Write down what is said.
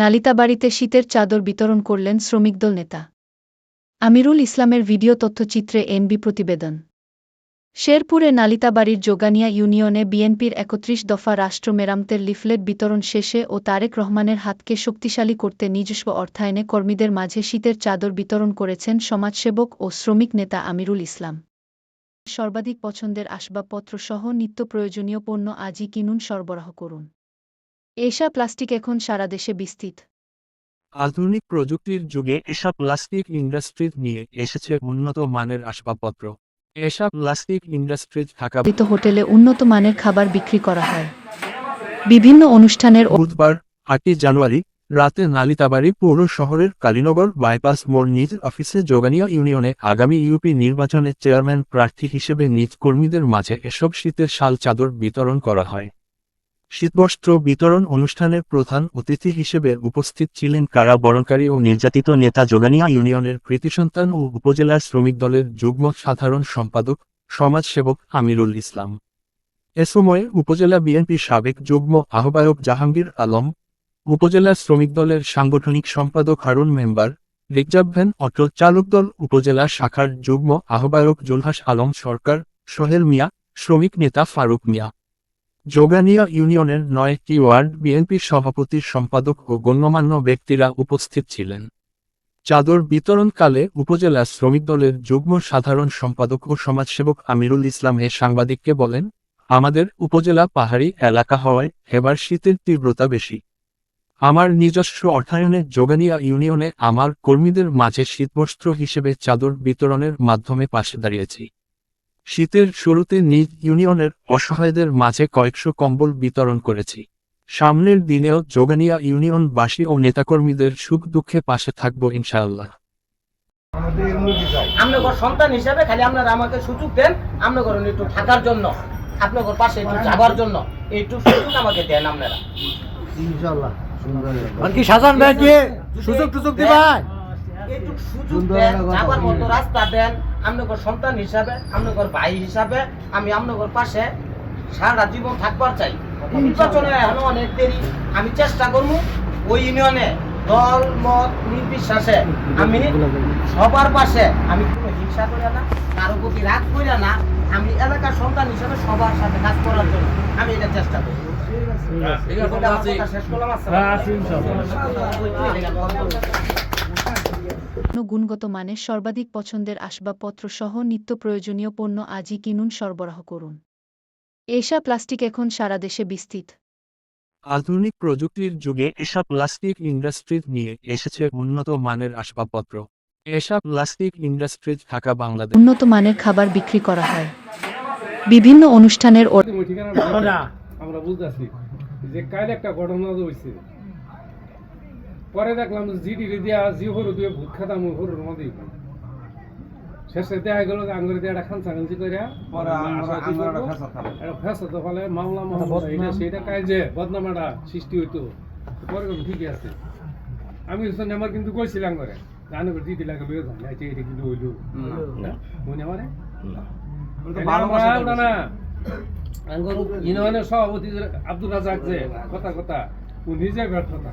নালিতাবাড়িতে শীতের চাদর বিতরণ করলেন শ্রমিকদল নেতা। আমিরুল ইসলামের ভিডিও তথ্যচিত্রে এনবি প্রতিবেদন। শেরপুরে নালিতাবাড়ির যোগানিয়া ইউনিয়নে বিএনপির একত্রিশ দফা রাষ্ট্র মেরামতের লিফলেট বিতরণ শেষে ও তারেক রহমানের হাতকে শক্তিশালী করতে নিজস্ব অর্থায়নে কর্মীদের মাঝে শীতের চাদর বিতরণ করেছেন সমাজসেবক ও শ্রমিক নেতা আমিরুল ইসলাম। সর্বাধিক পছন্দের আসবাবপত্র সহ নিত্য প্রয়োজনীয় পণ্য আজই কিনুন সরবরাহ করুন। এশা প্লাস্টিক এখন সারা দেশে বিস্তৃত। আধুনিক প্রযুক্তির যুগে এসব প্লাস্টিক ইন্ডাস্ট্রিজ নিয়ে এসেছে উন্নত মানের আসবাবপত্র। এসব প্লাস্টিক ইন্ডাস্ট্রিজ ঢাকা বিত হোটেলে উন্নত মানের খাবার বিক্রি করা হয়। বিভিন্ন অনুষ্ঠানের বুধবার আটই জানুয়ারি রাতে নালিতাবাড়ি পৌর শহরের কালীনগর বাইপাস মোড় নিজ অফিসে যোগানিয়া ইউনিয়নে আগামী ইউপি নির্বাচনে চেয়ারম্যান প্রার্থী হিসেবে নিজ কর্মীদের মাঝে এসব শীতের শাল চাদর বিতরণ করা হয়। শীতবস্ত্র বিতরণ অনুষ্ঠানের প্রধান অতিথি হিসেবে উপস্থিত ছিলেন কারা বরণকারী ও নির্যাতিত নেতা যোগানিয়া ইউনিয়নের কৃতিসন্তান ও উপজেলার শ্রমিক দলের যুগ্ম সাধারণ সম্পাদক, সমাজসেবক আমিরুল ইসলাম। এ সময় উপজেলা বিএনপির সাবেক যুগ্ম আহ্বায়ক জাহাঙ্গীর আলম, উপজেলা শ্রমিক দলের সাংগঠনিক সম্পাদক হারুন মেম্বার রিকজাব ভ্যান অটো চালক দল উপজেলা শাখার যুগ্ম আহ্বায়ক জুলহাস আলম সরকার, সোহেল মিয়া, শ্রমিক নেতা ফারুক মিয়া। যোগানিয়া ইউনিয়নের নয়টি ওয়ার্ড বিএনপির সভাপতির সম্পাদক ও গণ্যমান্য ব্যক্তিরা উপস্থিত ছিলেন। চাদর বিতরণকালে উপজেলা শ্রমিক দলের যুগ্ম সাধারণ সম্পাদক ও সমাজসেবক আমিরুল ইসলাম এ সাংবাদিককে বলেন, আমাদের উপজেলা পাহাড়ি এলাকা হওয়ায় এবার শীতের তীব্রতা বেশি। আমার নিজস্ব অর্থায়নে যোগানিয়া ইউনিয়নে আমার কর্মীদের মাঝে শীতবস্ত্র হিসেবে চাদর বিতরণের মাধ্যমে পাশে দাঁড়িয়েছি। শীতের শুরুতে নিজ ইউনিয়নের অসহায়দের মাঝে কয়েকশো কম্বল বিতরণ করেছি। সামনের দিনেও যোগানিয়া ইউনিয়নবাসী ও নেতাকর্মীদের সুখ দুঃখে পাশে থাকব ইনশাআল্লাহ। আপনার সন্তান হিসাবে খালি আপনারা আমাকে সুযোগ দেন আপনার একটু থাকার জন্য আপনার পাশে একটু যাবার জন্য একটু সুযোগ আমাকে দেন আপনারা। আর কি সাজান ভাই কি সুযোগ টুযোগ দিবাই? একটু সুযোগ দেন যাবার মতো রাস্তা দেন আপনার সন্তান হিসাবে আপনার ভাই হিসাবে আমি আপনার পাশে সারা জীবন থাকবার চাই। নির্বাচনে এখনও অনেক দেরি। আমি চেষ্টা করব ওই ইউনিয়নে দল মত নির্বিশ্বাসে আমি সবার পাশে আমি কোনো হিংসা করি না কারও প্রতি রাগ করি না আমি এলাকার সন্তান হিসাবে সবার সাথে কাজ করার জন্য আমি এটা চেষ্টা করি শেষ করলাম আসসালামু গুণগত মানের সর্বাধিক পছন্দের আসবাবপত্র সহ নিত্য প্রয়োজনীয় পণ্য আজই কিনুন সরবরাহ করুন। এশা প্লাস্টিক এখন সারা দেশে বিস্তৃত। আধুনিক প্রযুক্তির যুগে এসব প্লাস্টিক ইন্ডাস্ট্রিজ নিয়ে এসেছে উন্নত মানের আসবাবপত্র। এসব প্লাস্টিক ইন্ডাস্ট্রিজ ঢাকা বাংলাদেশ। উন্নত মানের খাবার বিক্রি করা হয়। বিভিন্ন অনুষ্ঠানের ও- আমরা বুঝতেছি যে কাল একটা ঘটনা হয়েছে পরে দেখলাম জিডি দিয়া জি হরু দিয়ে ভূত খাতাম হরুর মধ্যে শেষে দেখা গেল আঙ্গুরি দিয়ে একটা খানসা খানসি করে একটা ফেসা তো ফলে মামলা মামলা এটা সেটা কাজ যে বদনামাটা সৃষ্টি হইতো। পরে ঠিকই আছে। আমি আমার কিন্তু কইছিলাম করে জানো করে দিদি লাগে লয়ে যায় এটা এটা কিন্তু হইল। মনে আমারে? আমরা না আঙ্গুর ইউনিয়নের সভাপতি আব্দুল রাজাক যে কথা কথা ও নিজে ব্যর্থতা।